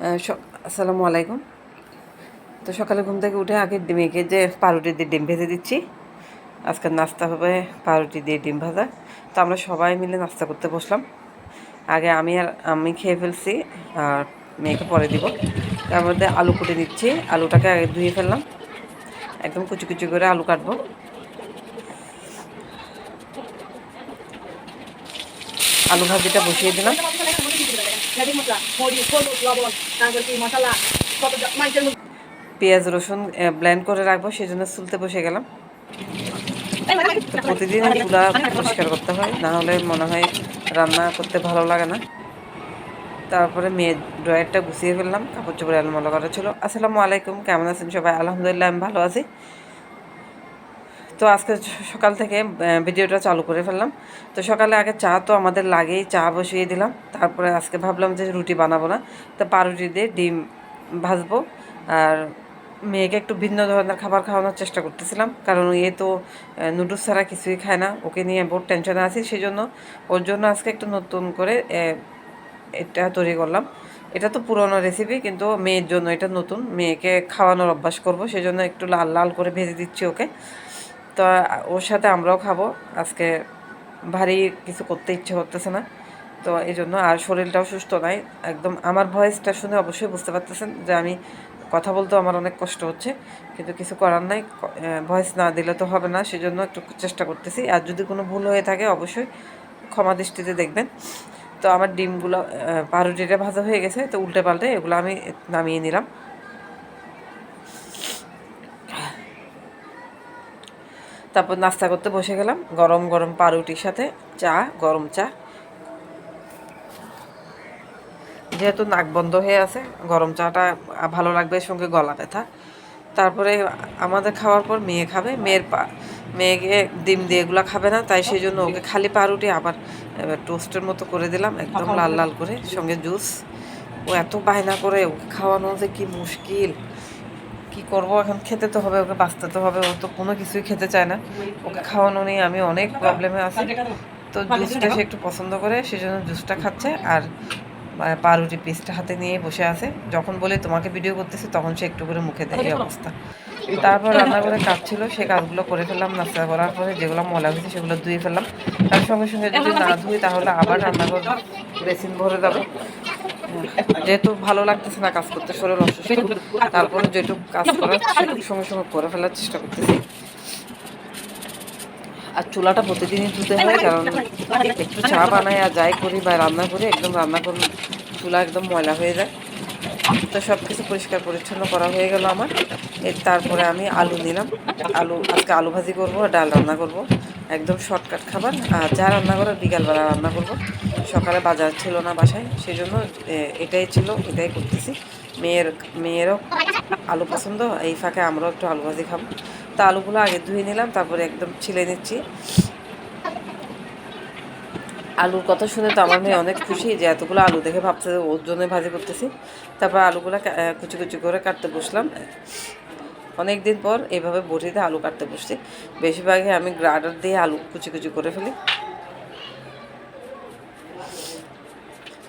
আসসালামু আলাইকুম। তো সকালে ঘুম থেকে উঠে আগে মেয়েকে যে পাউরুটি দিয়ে ডিম ভেজে দিচ্ছি, আজকে নাস্তা হবে পাউরুটি দিয়ে ডিম ভাজা। তো আমরা সবাই মিলে নাস্তা করতে বসলাম। আগে আমি আর আমি খেয়ে ফেলছি আর মেয়েকে পরে দিব। তার মধ্যে আলু কুটে দিচ্ছি আলুটাকে আগে ধুয়ে ফেললাম। একদম কুচি কুচি করে আলু কাটবো। আলু ভাজিটা বসিয়ে দিলাম। পেঁয়াজ রসুন ব্লেন্ড করে রাখব সেই জন্য সুলতে বসে গেলাম। প্রতিদিন চুলা পরিষ্কার করতে হয়, না হলে মনে হয় রান্না করতে ভালো লাগে না। তারপরে মেয়ের ড্রয়ারটা গুছিয়ে ফেললাম, কাপড় চোপড় আলমালো করা ছিল। আসসালামু আলাইকুম, কেমন আছেন সবাই? আলহামদুলিল্লাহ, আমি ভালো আছি। তো আজকে সকাল থেকে ভিডিওটা চালু করে ফেললাম। তো সকালে আগে চা তো আমাদের লাগেই, চা বসিয়ে দিলাম। তারপরে আজকে ভাবলাম যে রুটি বানাবো না। তো পাউরুটি দিয়ে ডিম ভাজবো। আর মেয়েকে একটু ভিন্ন ধরনের খাবার খাওয়ানোর চেষ্টা করতেছিলাম। কারণ এ তো নুডলস ছাড়া কিছুই খায় না। ওকে নিয়ে বহুত টেনশনে আছি সেই জন্য ওর জন্য আজকে একটু নতুন করে এটা তৈরি করলাম। এটা তো পুরনো রেসিপি কিন্তু মেয়ের জন্য এটা নতুন। মেয়েকে খাওয়ানোর অভ্যাস করব সেই জন্য একটু লাল লাল করে ভেজে দিচ্ছি ওকে। তো ওর সাথে আমরাও খাব। আজকে ভারী কিছু করতে ইচ্ছে করতেছে না। তো এই জন্য আর শরীরটাও সুস্থ নাই। একদম আমার ভয়েসটা শুনে অবশ্যই বুঝতে পারতেছেন যে আমি কথা বলতেও আমার অনেক কষ্ট হচ্ছে। কিন্তু কিছু করার নাই। ভয়েস না দিলে তো হবে না। সেজন্য একটু চেষ্টা করতেছি। আর যদি কোনো ভুল হয়ে থাকে অবশ্যই ক্ষমা দৃষ্টিতে দেখবেন। তো আমার ডিমগুলো পাউরুটিটা ভাজা হয়ে গেছে। তো উল্টে পাল্টে এগুলো আমি নামিয়ে নিলাম। তারপর নাস্তা করতে বসে গেলাম গরম গরম পাউরুটির সাথে চা গরম চা। যেহেতু নাক বন্ধ হয়ে আছে গরম চাটা ভালো লাগবে সঙ্গে গলা ব্যথা। তারপরে আমাদের খাওয়ার পর মেয়ে খাবে মেয়ের পা মেয়েকে ডিম দিয়ে এগুলো খাবে না তাই সেই জন্য ওকে খালি পাউরুটি আবার টোস্টের মতো করে দিলাম একদম লাল লাল করে সঙ্গে জুস। ও এত বায়না করে ওকে খাওয়ানো যে কি মুশকিল। কি করব? এখন খেতে তো হবে ওকে বাঁচতে তো হবে ও তো কোনো কিছুই খেতে চায় না। ওকে খাওয়ানো নেই আমি অনেক প্রবলেমে আছি। তো জুসটা সে একটু পছন্দ করে সেজন্য জুসটা খাচ্ছে। আর পাউরুটি পিসটা হাতে নিয়ে বসে আছে। যখন বলে তোমাকে ভিডিও করতেছে তখন সে একটু করে মুখে দেয় এই অবস্থা। তারপর রান্না করে কাজ ছিল সে কাজগুলো করে ফেললাম নাস্তা করার পরে যেগুলো ময়লা হয়েছে সেগুলো ধুয়ে ফেললাম। তার সঙ্গে সঙ্গে যদি না ধুই তাহলে আবার রান্নাঘর বেসিন ভরে যাবে যেহেতু ভালো লাগতেছে না কাজ করতে, শরীর অসুস্থ, তারপরে যেটুকু কাজ করার সেটুকু সঙ্গে সঙ্গে করে ফেলার চেষ্টা করতেছি। আর চুলাটা প্রতিদিনই ধুতে হয়, কারণ একটু চা বানাই আর যাই করি বা রান্না করি, একদম রান্না করুন চুলা একদম ময়লা হয়ে যায়। তো সব কিছু পরিষ্কার পরিচ্ছন্ন করা হয়ে গেল আমার। এর তারপরে আমি আলু নিলাম। আলু, আজকে আলু ভাজি করব আর ডাল রান্না করব। একদম শর্টকাট খাবার। আর যা রান্না করে, বিকালবেলা রান্না করব। সকালে বাজার ছিল না বাসায় সেই জন্য এটাই ছিল, এটাই করতেছি। মেয়ের, মেয়েরও আলু পছন্দ, এই ফাঁকে আমরাও একটু আলু ভাজি খাব। তা আলুগুলো আগে ধুয়ে নিলাম, তারপরে একদম ছিলে নিচ্ছি। আলুর কথা শুনে তো আমার মেয়ে অনেক খুশি যে এতগুলো আলু দেখে ভাবছে ওর জন্য ভাজি করতেছি। তারপর আলুগুলো কুচি কুচি করে কাটতে বসলাম। অনেক দিন পর এইভাবে বটিতে আলু কাটতে বসছি। বেশিরভাগই আমি গ্রাডার দিয়ে আলু কুচি কুচি করে ফেলি।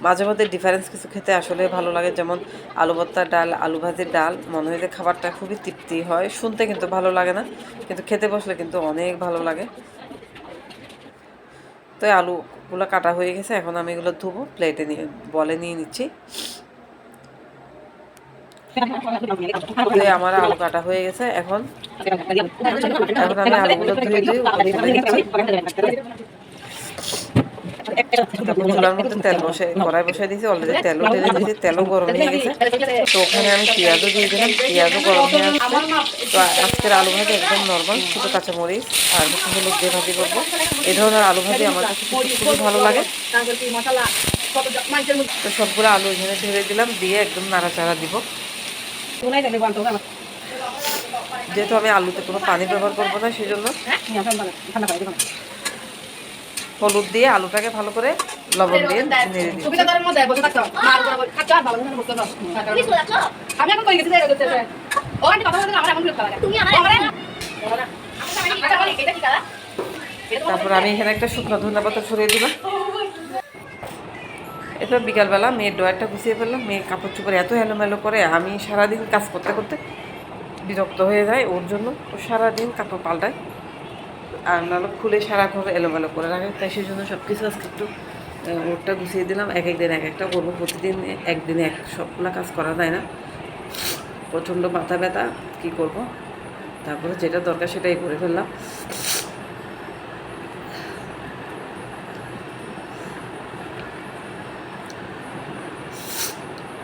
মাঝে মধ্যে ডিফারেন্স কিছু খেতে আসলে ভালো লাগে, যেমন আলু ভর্তার ডাল, আলু ভাজির ডাল। মনে হয় যে খাবারটা খুবই তৃপ্তি হয়। শুনতে কিন্তু ভালো লাগে না, কিন্তু খেতে বসলে কিন্তু অনেক ভালো লাগে। তো আলুগুলো কাটা হয়ে গেছে, এখন আমি এগুলো ধুবো প্লেটে নিয়ে, বলে নিয়ে নিচ্ছি। আমার আলু কাটা হয়ে গেছে, এখন এখন আমি আলুগুলো তুলে বসে, কড়াই দিয়েছি অলরেডি তেলও ঢেলে দিয়েছি, তেলও গরম হয়ে গেছে। তো ওখানে আমি পেঁয়াজও দিয়ে দিলাম, পেঁয়াজও গরম হয়ে আসছে। তো আজকের আলু ভাজি একদম নর্মাল শুধু কাঁচামরিচ আর হলুদ দিয়ে ভাজি করব। এই ধরনের আলু ভাজি আমার কাছে খুব- খুবই ভালো লাগে। তো সবগুলো আলু এখানে ঢেলে দিলাম, দিয়ে একদম নাড়াচাড়া দিব শোনাই গেলে বন্ধ হবে যেহেতু আমি আলুতে কোনো পানি ব্যবহার করব না সেই জন্য দিবেন হলুদ দিয়ে আলুটাকে ভালো করে লবণ দিয়ে নেড়ে দিই তারপর আমি এখানে একটা শুকনো ধনে পাতা ছড়িয়ে দিলাম। এরপর বিকালবেলা মেয়ের ড্রয়ারটা গুছিয়ে ফেললাম। মেয়ে কাপড় চোপড় এত এলোমেলো করে, আমি সারাদিন কাজ করতে করতে বিরক্ত হয়ে যায় ওর জন্য। ও সারাদিন কাপড় পাল্টায়। আর নাহলে খুলে সারা ঘর এলোমেলো করে রাখে। তাই সেই জন্য সব কিছু আজকে একটু ওরটা গুছিয়ে দিলাম। এক একদিন, এক একটা করব। প্রতিদিন একদিনে এক সবগুলা কাজ করা যায় না। প্রচণ্ড মাথা ব্যথা, কী করব? তারপরে যেটা দরকার সেটাই করে ফেললাম।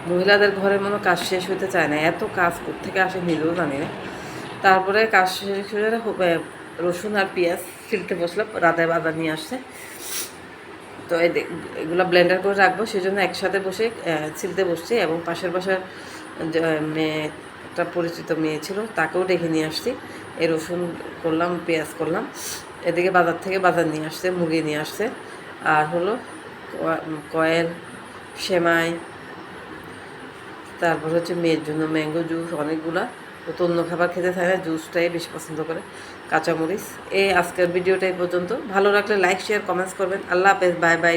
মহিলাদের ঘরে মনে কাজ শেষ হতে চায় না। এত কাজ থেকে আসে নিজেও জানি না। তারপরে কাজ শেষ হয়ে রসুন আর পেঁয়াজ ছিলতে বসলাম রাতে বাজার নিয়ে আসছে। তো এই এগুলো ব্লেন্ডার করে রাখব সেই জন্য একসাথে বসে ছিলতে বসছি এবং পাশের বাসার মেয়ে একটা পরিচিত মেয়ে ছিল, তাকেও ডেকে নিয়ে আসছি। এই রসুন করলাম, পেঁয়াজ করলাম। এদিকে বাজার থেকে বাজার নিয়ে আসছে, মুরগি নিয়ে আসছে। আর হলো কয়েল, সেমাই তারপর হচ্ছে মেয়ের জন্য ম্যাঙ্গো জুস অনেকগুলা। ও তো অন্য খাবার খেতে থাকে না জুসটাই বেশি পছন্দ করে, কাঁচামরিচ। এই আজকের ভিডিওটাই পর্যন্ত। ভালো রাখলে লাইক শেয়ার কমেন্টস করবেন। আল্লাহ হাফেজ বাই বাই